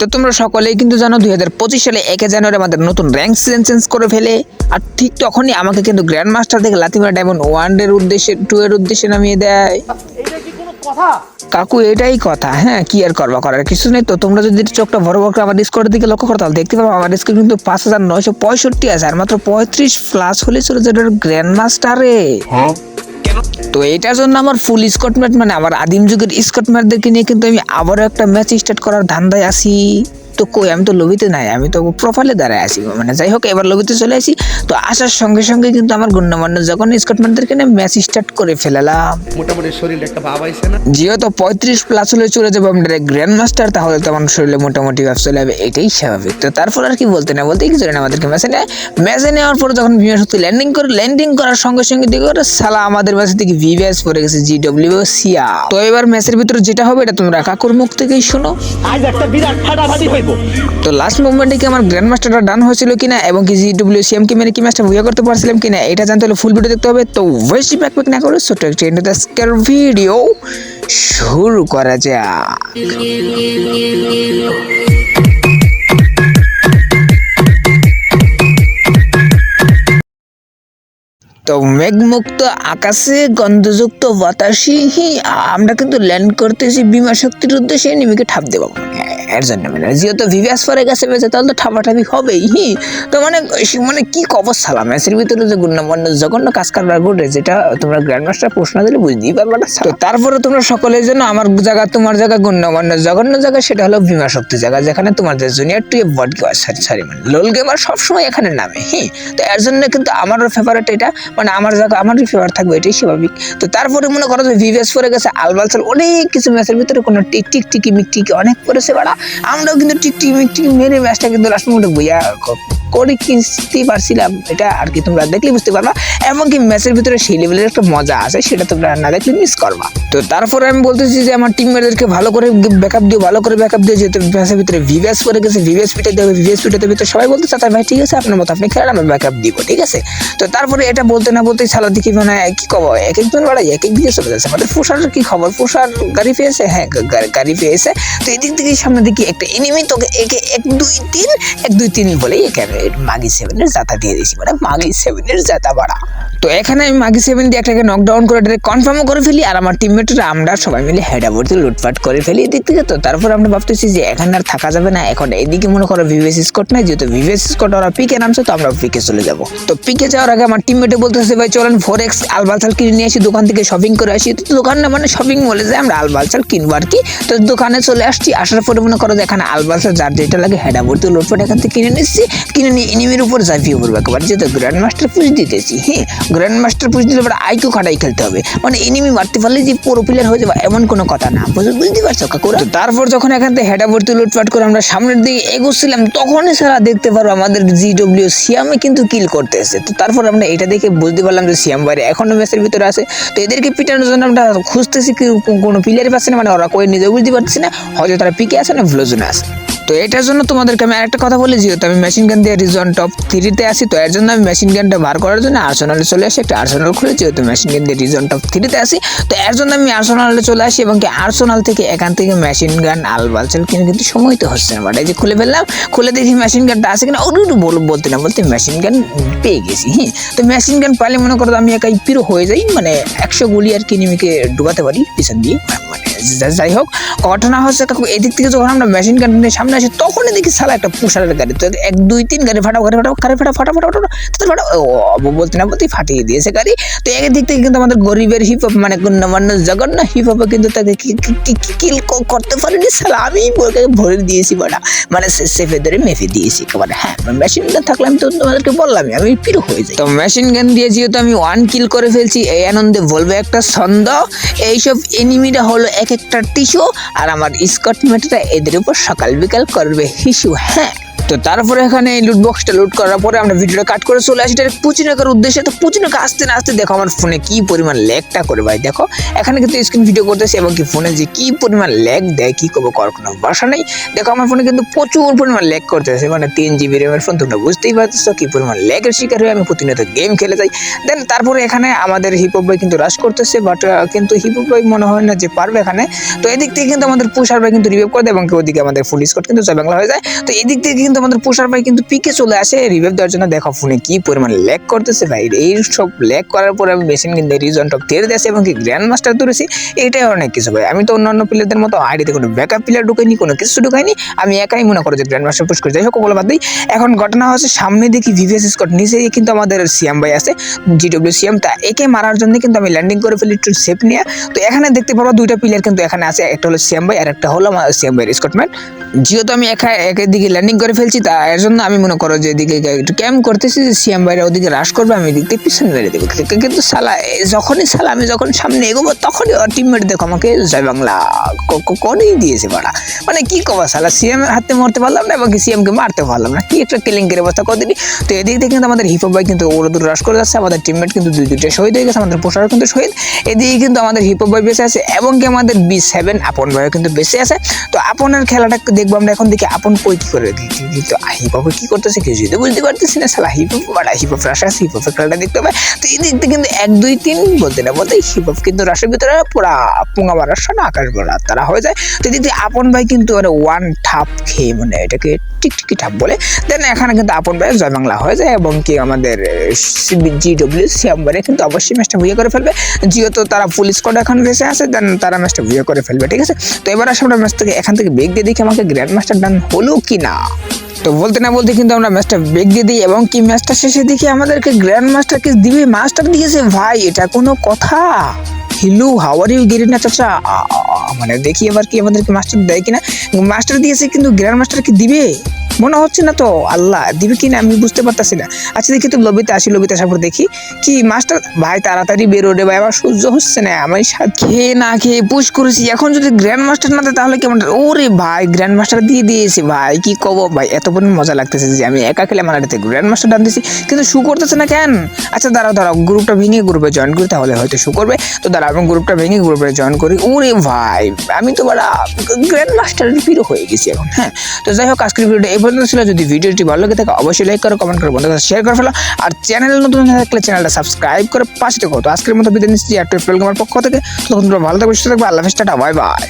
তো তোমরা সকলেই কিন্তু জানো দুই হাজার পঁচিশ সালে একে জানুয়ারি আমাদের নতুন র্যাঙ্ক সিজন চেঞ্জ করে ফেলে। আর ঠিক তখনই আমাকে কিন্তু গ্র্যান্ড মাস্টার থেকে লাতিমা ডায়মন্ড ওয়ানের উদ্দেশ্যে টু এর উদ্দেশ্যে নামিয়ে দেয়। কাকু, এটাই কথা। হ্যাঁ কি আর করবা, করার কিছু নেই তো। তোমরা যদি চোখটা বড় বড় করে আমার ডিসকর্ডের দিকে লক্ষ্য করো, তাহলে দেখতে পাবো আমার ডিসকোড কিন্তু পাঁচ হাজার নয়শো পঁয়ষট্টি আছে, আর মাত্র পঁয়ত্রিশ প্লাস হলে চলে যাবে গ্র্যান্ড মাস্টারে তো এটার জন্য আমার ফুল স্কটম্যাট মানে আমার আদিম যুগের স্কটম্যাটদেরকে নিয়ে কিন্তু আমি আবারও একটা ম্যাচ স্টার্ট করার ধান্দায় আছি। তো কই? আমি তো লবিতে নাই আমি তো প্রোফাইলে দাঁড়ায় আছি মানে যাই হোক এবার লবিতে চলে আসি। তো আসার সঙ্গে সঙ্গে কিন্তু আমার গণ্যমান্য যখন স্কটম্যাটদেরকে নিয়ে ম্যাচ স্টার্ট করে ফেলালাম। মোটামুটি শরীর একটা ভাব আইছে না? যেহেতু পঁয়ত্রিশ প্লাস হলে চলে যাব আমরা গ্র্যান্ড মাস্টার তাহলে তো আমার শরীরে মোটামুটি ভাব চলে যাবে এটাই স্বাভাবিক। তো তারপর আর কি বলতে না বলতে কিছু না আমাদেরকে ম্যাচে নেয়। ম্যাচে নেওয়ার পর যখন বিমান শক্তি ল্যান্ডিং করে ল্যান্ডিং করার সঙ্গে সঙ্গে দেখে ওরা সালা আমাদের ম্যাচে থেকে ভিভিএস পড়ে গেছে জি ডব্লিউ সিয়া তো এবার ম্যাচের ভিতরে যেটা হবে এটা তোমরা কাকুর মুখ থেকেই শোনো। আজ একটা বিরাট ফাটাফাটি হইব তো লাস্ট মুভমেন্টে কি আমার গ্র্যান্ড মাস্টারটা ডান হয়েছিল কিনা এবং কি জি ডব্লিউ সিএম কি মেরে কি মাস্টার ভুয়া করতে পারছিলাম কিনা, এটা জানতে হলে ফুল ভিডিও দেখতে হবে। তো ওয়েস্ট ব্যাক ব্যাক না করে ছোট একটা ইন্টারস্কের ভিডিও শুরু করা যাক। তো মেঘমুক্ত আকাশে গন্ধযুক্ত বাতাসে হি, আমরা কিন্তু ল্যান্ড করতেছি বিমা শক্তির উদ্দেশ্যে, নিমিকে ঠাপ দেবো। এর জন্য মানে যেহেতু ভিভিয়াস পরে গেছে বেঁচে তাহলে তো ঠাপাঠাপি হবেই, হি। তো মানে মানে কি কবর সালাম? ম্যাচের ভিতরে যে গুণমান্য জঘন্য কাজ কারবার ঘটে, যেটা তোমরা গ্র্যান্ড মাস্টার প্রশ্ন দিলে বুঝতেই পারবে না তো তারপরে তোমরা সকলের জন্য আমার জায়গা, তোমার জায়গা গণ্যমান্য জঘন্য জায়গা, সেটা হলো বিমা শক্তি জায়গা, যেখানে তোমাদের junior to bot gamer sorry sorry মানে লোল গেমার সবসময় এখানে নামে হ্যাঁ তো এর জন্য কিন্তু আমারও ফেভারিট এটা মানে আমার জায়গা, আমারই ফেভার থাকবে, এটাই স্বাভাবিক। তো তারপরে মনে করো যে ভিভিএস পরে গেছে আলবালসাল অনেক কিছু ম্যাচের ভিতরে কোনো টিক টিক টিকি মিকটিকি অনেক করেছে বাড়া। আমরাও কিন্তু টিক টিক মিকটিকি মেরে ম্যাচটা কিন্তু লাস্ট মোমেন্টে বইয়া করে কিনতে পারছিলাম। এটা আর কি তোমরা দেখলে বুঝতে পারবা। এমনকি ম্যাচের ভিতরে সেই লেভেলের একটা মজা আছে, সেটা তোমরা না দেখলে মিস করবা। তো তারপরে আমি বলতেছি যে আমার টিমমেটদেরকে ভালো করে ব্যাকআপ দিও, ভালো করে ব্যাকআপ দিও, যেহেতু ম্যাচের ভিতরে ভিভিএস পরে গেছে ভিভিএস পিটাতে হবে ভিভিএস পিটাতে হবে তো সবাই বলতে চাতা ভাই, ঠিক আছে, আপনার মতো আপনি খেলেন আমি ব্যাকআপ দিব। ঠিক আছে? তো তারপরে এটা বলতে না বলতেই সালা দেখি মানে কি কব, এক একজন বাড়াই এক এক দিকে চলে যাচ্ছে। আমাদের পোষার কি খবর? পোষার গাড়ি পেয়েছে? হ্যাঁ গাড়ি পেয়েছে। তো এদিক থেকে সামনে দিকে একটা এনিমি তোকে একে এক, দুই, তিন, এক, দুই, তিন একে আমি মাগি সেভেনের জাতা দিয়ে দিয়েছি। মানে মাগি সেভেনের জাতা বাড়া। তো এখানে আমি মাগি সেভেন দিয়ে একটাকে নকডাউন করে ডাইরেক্ট কনফার্মও করে ফেলি আর আমার টিমমেটরা আমরা সবাই মিলে হেডাবর্তি লুটপাট করে ফেলি এদিক থেকে। তো তারপর আমরা ভাবতেছি যে এখানে আর থাকা যাবে না। এখন এদিকে মনে করো ভিভিএস স্কট নাই, যেহেতু ভিভিএস স্কট ওরা পিকে নামছে, তো আমরা পিকে চলে যাব। তো পিকে যাওয়ার আগে আমার টিমমেটে বলতেছে, ভাই, চলেন ফোর এক্স আলবালসাল কিনে নিয়ে আসি, দোকান থেকে শপিং করে আসি। তো দোকান না মানে শপিং বলে যে আমরা আলবালসাল কিনবো আর কি। তো দোকানে চলে আসছি, আসার পরে মনে করো এখানে আলবালসাল যার যেটা লাগে হেডাবর্তি লুটপাট এখান থেকে কিনে নিচ্ছি। কিনে নিয়ে এনিমির উপর ঝাঁপিয়ে পড়ব একেবারে। যেহেতু গ্র্যান্ড মাস্টার পুষ দিতেছি হ্যাঁ গ্র্যান্ড মাস্টার পুষ দিলে এবার আইকিউ খাটাই খেলতে হবে। মানে এনিমি মারতে পারলে যে পুরো প্লেয়ার হয়ে যাবে, এমন কোনো কথা না। বুঝ- বুঝতে পারছ কাকুরা? তারপর যখন এখান থেকে হেডা ভর্তি লুটপাট করে আমরা সামনের দিকে এগোচ্ছিলাম তখনই সারা দেখতে পারো আমাদের জি ডব্লিউ সিয়ামে কিন্তু কিল করতেছে। তো তারপর আমরা এটা দেখে বুঝতে পারলাম যে সিয়াম বাইরে এখনও ম্যাচের ভিতরে আছে। তো এদেরকে পিটানোর জন্য আমরা খুঁজতেছি কি কোনো প্লেয়ারই পাচ্ছে না মানে ওরা কই নিজে বুঝতে পারছি না, হয়তো তারা পিকে আছে না ভ্লোজনে আছে। তো এটার জন্য তোমাদেরকে আমি আরেকটা কথা বলি, যেহেতু আমি মেশিন গান দিয়ে রিজন টপ থ্রিতে আসি তো এর জন্য আমি মেশিন গানটা বার করার জন্য আর্সেনালে চলে আসি, একটা আর্সেনাল খুলে যেহেতু মেশিন গান দিয়ে রিজন টপ থ্রিতে আসি তো এর জন্য আমি আর্সেনালে চলে আসি এবং কি আর্সেনাল থেকে এখান থেকে মেশিন গান আল আলবালচাল কিনে কিন্তু সময় তো হচ্ছে না। বাট এই যে খুলে ফেললাম, খুলে দেখি মেশিন গানটা আছে কিনা ওটু বল, বলতে না, বলতে মেশিন গান পেয়ে গেছি হ্যাঁ তো মেশিন গান পাইলে মনে করো আমি একাই পিরো হয়ে যাই মানে একশো গুলি আর কি নিমিকে ডুবাতে পারি, পিছন দিয়ে মানে যাই হোক, ঘটনা হচ্ছে কাকু এদিক থেকে যখন আমরা মেশিন নিয়ে সামনে আসি, তখনই দেখি সালা একটা পুষারের গাড়ি। তো এক, দুই, তিন গাড়ি ফাটা গাড়ি ফাটা গাড়ি ফাটা ফাটা ফাটা ফাটা তো ফাটা বলতে না বলতেই ফাটিয়ে দিয়েছে গাড়ি। তো একদিক থেকে কিন্তু আমাদের গরিবের হিপ হপ মানে গণ্যমান্য জঘন্য হিপ হপে কিন্তু তাকে কিল করতে পারিনি সালা আমি ভরে দিয়েছি বাড়া। মানে সেফে ধরে মেফে দিয়েছি মানে হ্যাঁ মেশিন গান থাকলে আমি তো তোমাদেরকে বললামই, আমি পিরো হয়ে যাই। তো মেশিন গান দিয়ে যেহেতু আমি ওয়ান কিল করে ফেলছি, এই আনন্দে বলব একটা ছন্দ। এইসব এনিমিরা হলো এক একটা টিস্যু আর আমার স্কট মেটরা এদের উপর সকাল বিকাল করবে হিসু হ্যাঁ। তো তারপরে এখানে এই লুট বক্সটা লুট করার পরে আমরা ভিডিওটা কাট করে চলে আসি ডাইরেক্ট পুচিনাকার উদ্দেশ্যে। তো পুচিনাকা আসতে না আসতে দেখো আমার ফোনে কি পরিমাণ ল্যাগটা করে ভাই। দেখো, এখানে কিন্তু স্ক্রিন ভিডিও করতেছি এবং কি ফোনে যে কি পরিমাণ ল্যাগ দেয়, কি করব করার কোনো ভাষা নেই। দেখো আমার ফোনে কিন্তু প্রচুর পরিমাণ ল্যাগ করতেছে মানে তিন জিবি র্যামের ফোন তোমরা বুঝতেই পারতেছো কি পরিমাণ ল্যাগের শিকার হয়ে আমি প্রতিনিয়ত গেম খেলে যাই। দেন তারপরে এখানে আমাদের হিপহপ ভাই কিন্তু রাশ করতেছে বাট কিন্তু হিপহপ ভাই মনে হয় না যে পারবে এখানে। তো এদিক থেকে কিন্তু আমাদের পুষার ভাই কিন্তু রিভাইভ করে দেয় এবং ওদিকে আমাদের ফুল স্কট কিন্তু বাংলা হয়ে যায়। তো এদিক থেকে কিন্তু আমাদের পুষার ভাই কিন্তু পিকে চলে আসে। রিভাইভ দেওয়ার জন্য দেখো ফোনে কি পরিমাণ ল্যাগ করতেছে ভাই। এই সব ল্যাগ করার পরে আমি মেশিন কিন্তু রিজন টপ তেরে দিয়েছি এবং কি গ্র্যান্ড মাস্টার তুলেছি এটাই অনেক কিছু ভাই। আমি তো অন্যান্য প্লেয়ারদের মতো আইডিতে কোনো ব্যাকআপ প্লেয়ার ঢুকাইনি, কোনো কিছু ঢুকাইনি। আমি একাই মনে করো যে গ্র্যান্ড মাস্টার পুশ করে যাই হোক, ওগুলো বাদ দিই। এখন ঘটনা হচ্ছে সামনে দেখি ভিভিএস স্কট নিচে কিন্তু আমাদের সিএম ভাই আছে জিডব্লিউ সিএম তা একে মারার জন্য কিন্তু আমি ল্যান্ডিং করে ফেলি একটু সেফ নিয়ে। তো এখানে দেখতে পারব দুইটা প্লেয়ার কিন্তু এখানে আছে, একটা হলো সিএম ভাই আর একটা হলো সিএম ভাইয়ের স্কটম্যান যেহেতু আমি একা একের দিকে ল্যান্ডিং করে ফেলছি তা এর জন্য আমি মনে করো যে এদিকে একটু ক্যাম্প করতেছি যে সিএম ভাইরা ওদিকে রাশ করবে, আমি এদিক পিছনে মেরে দেবো। কিন্তু সালা যখনই সালা আমি যখন সামনে এগোবো, তখনই ওর টিমমেট দেখো আমাকে জয় বাংলা করেই দিয়েছে বাড়া মানে কি কবা সালা সিএম এর হাতে মরতে পারলাম না এবং সিএম কে মারতে পারলাম না। কি একটা কেলেঙ্কের অবস্থা কদিনই তো এদিক থেকে কিন্তু আমাদের হিপ ভাই কিন্তু ওরা দূর রাশ করে যাচ্ছে, আমাদের টিমমেট কিন্তু দুই দুইটা শহীদ হয়ে গেছে, আমাদের পোষারও কিন্তু শহীদ। এদিকে কিন্তু আমাদের হিপ ভাই বেঁচে আছে এবং কি আমাদের বি সেভেন আপন ভাইও কিন্তু বেঁচে আছে। তো আপনের খেলাটা দেখব আমরা এখন দেখি, আপন কই কি করে কিন্তু হিপ হপ কি করতেছে কিছু যদি বুঝতে পারতেছি না সালা হিপ হপ বাড়া হিপ হপ রাশ হিপ হপের খেলাটা দেখতে হবে। তো এই দিক থেকে কিন্তু এক, দুই, তিন বলতে না বলতে হিপ হপ কিন্তু রাশের ভিতরে পুরা পুঙ্গা মারার সাথে আকাশ ভরা তারা হয়ে যায়। তো এদিক আপন ভাই কিন্তু মানে ওয়ান ঠাপ খেয়ে মানে এটাকে টিকটিকি ঠাপ বলে। দেন এখানে কিন্তু আপন ভাই জয় বাংলা হয়ে যায় এবং কি আমাদের জি ডব্লিউ সি সিয়াম্বারে কিন্তু অবশ্যই ম্যাচটা ভুয়ে করে ফেলবে। যেহেতু তারা ফুল স্কোয়াড এখন ভেসে আছে দেন তারা ম্যাচটা ভুয়ে করে ফেলবে, ঠিক আছে? তো এবার আসলে আমরা ম্যাচ থেকে এখান থেকে বেগ দিয়ে দেখি আমাকে গ্র্যান্ড মাস্টার ডান হলো কি না তো বলতে না বলতে কিন্তু আমরা ম্যাচটা বেগ দিয়ে দিই এবং কি ম্যাচটা শেষে দেখি আমাদেরকে গ্র্যান্ড মাস্টারকে দিবে? মাস্টার দিয়েছে? ভাই, এটা কোনো কথা। হিলু হাওয়ার ইউ গেরিনা চাচা মানে দেখি এবার কি আমাদেরকে মাস্টার দেয় কিনা মাস্টার দিয়েছে কিন্তু গ্র্যান্ড মাস্টার কি দিবে মনে হচ্ছে না তো আল্লাহ দিবে কি না আমি বুঝতে পারতাছি না আচ্ছা দেখি তো লবিতে আসি লবিতে আসার পর দেখি কি মাস্টার ভাই তাড়াতাড়ি বেরো রে ভাই আমার সহ্য হচ্ছে না। আমি খেয়ে না খেয়ে পুশ করেছি। এখন যদি গ্র্যান্ড মাস্টার না দেয়, তাহলে কেমন? ওরে ভাই গ্র্যান্ড মাস্টার দিয়ে দিয়েছে। ভাই, কি কব? ভাই, এত পরিমাণ মজা লাগতেছে যে আমি একা খেলে আমার গ্র্যান্ড মাস্টার ডান দিছি কিন্তু শু করতেছে না কেন? আচ্ছা দাঁড়াও দাঁড়াও গ্রুপটা ভেঙে গ্রুপে জয়েন করি, তাহলে হয়তো শু করবে। তো দাঁড়াও আমি গ্রুপটা ভেঙে গ্রুপে জয়েন করি। ওরে ভাই, আমি তো বড় গ্র্যান্ড মাস্টারের প্রিয় হয়ে গেছি এখন হ্যাঁ? তো যাই হোক, আজকের ভিডিওটা এই পর্যন্ত ছিল। যদি ভিডিওটি ভালো লাগে থাকে, অবশ্যই লাইক করো কমেন্ট করো, বন্ধুদের শেয়ার করে ফেলো। আর চ্যানেল নতুন থাকলে চ্যানেলটা সাবস্ক্রাইব করে পাশে দেখো তো আজকের মতো বিদায় নিচ্ছি, আর টুয়েলভ আমার পক্ষ থেকে। তখন তোমরা ভালো থাকবে সুস্থ থাকবে আল্লাহ হাফেজ, টাটা বাই বাই